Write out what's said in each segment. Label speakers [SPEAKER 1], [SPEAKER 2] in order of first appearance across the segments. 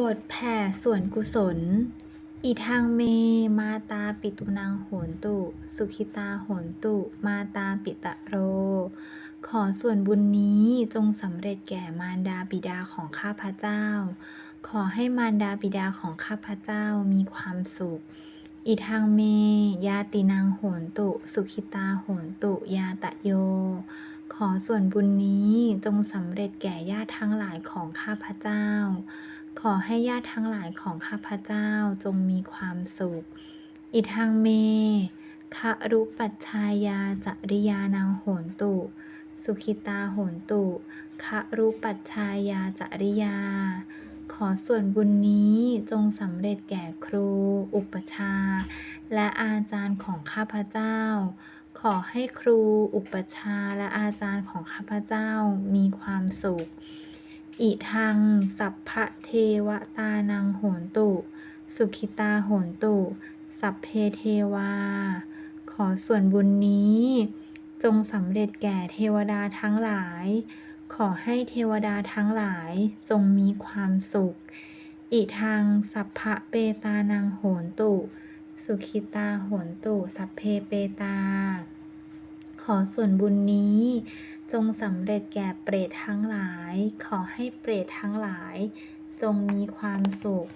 [SPEAKER 1] บทแผ่ส่วนกุศล อิทังเม มาตาปิตุนังโหนตุ สุขิตาโหนตุ มาตาปิตะโร ขอส่วนบุญนี้จงสำเร็จแก่มารดาบิดาของข้าพเจ้า ขอให้มารดาบิดาของข้าพเจ้ามีความสุข อิทังเม ยาตินังโหนตุ สุขิตาโหนตุ ยาตะโย ขอส่วนบุญนี้จงสำเร็จแก่ญาติทั้งหลายของข้าพเจ้า ขอให้ญาติทั้งหลายของข้าพเจ้าจงมีความสุข อิทังเมคะรุปัชชายาจริยานังโหนตุ สุขิตาโหนตุคะรุปัชชายาจริยา ขอส่วนบุญนี้จงสำเร็จแก่ครู อุปชา และอาจารย์ของข้าพเจ้า ขอให้ครู อุปชาและอาจารย์ของข้าพเจ้ามีความสุข อิทัง สัพพะเทวตานังโหนตุ สุขิตาโหนตุ สัพเพเทวา ขอส่วนบุญนี้ จงสำเร็จแก่เทวดาทั้งหลาย ขอให้เทวดาทั้งหลายจงมีความสุข อิทัง สัพพะเปตานังโหนตุ สุขิตาโหนตุ สัพเพเปตา ขอส่วนบุญนี้ จงสำเร็จแก่เปรตทั้งหลาย ขอให้เปรตทั้งหลาย จงมีความสุข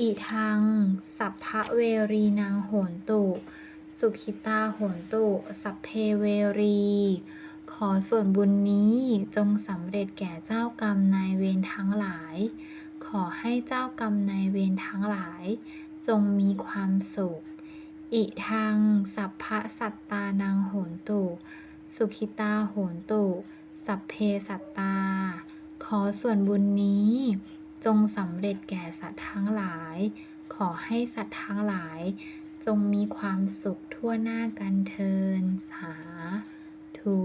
[SPEAKER 1] อิทัง สัพพะเวรีนางโหนตุ สุขิตาโหนตุ สัพเพเวรี ขอส่วนบุญนี้จงสำเร็จแก่เจ้ากรรมนายเวรทั้งหลาย ขอให้เจ้ากรรมนายเวรทั้งหลาย จงมีความสุข อิทัง สัพพะสัตตานังโหนตุ สุขิตาโหนตุ สัพเพสัตตา ขอส่วนบุญนี้ จงสำเร็จแก่สัตว์ทั้งหลาย ขอให้สัตว์ทั้งหลาย จงมีความสุขทั่วหน้ากันเทินสาธุ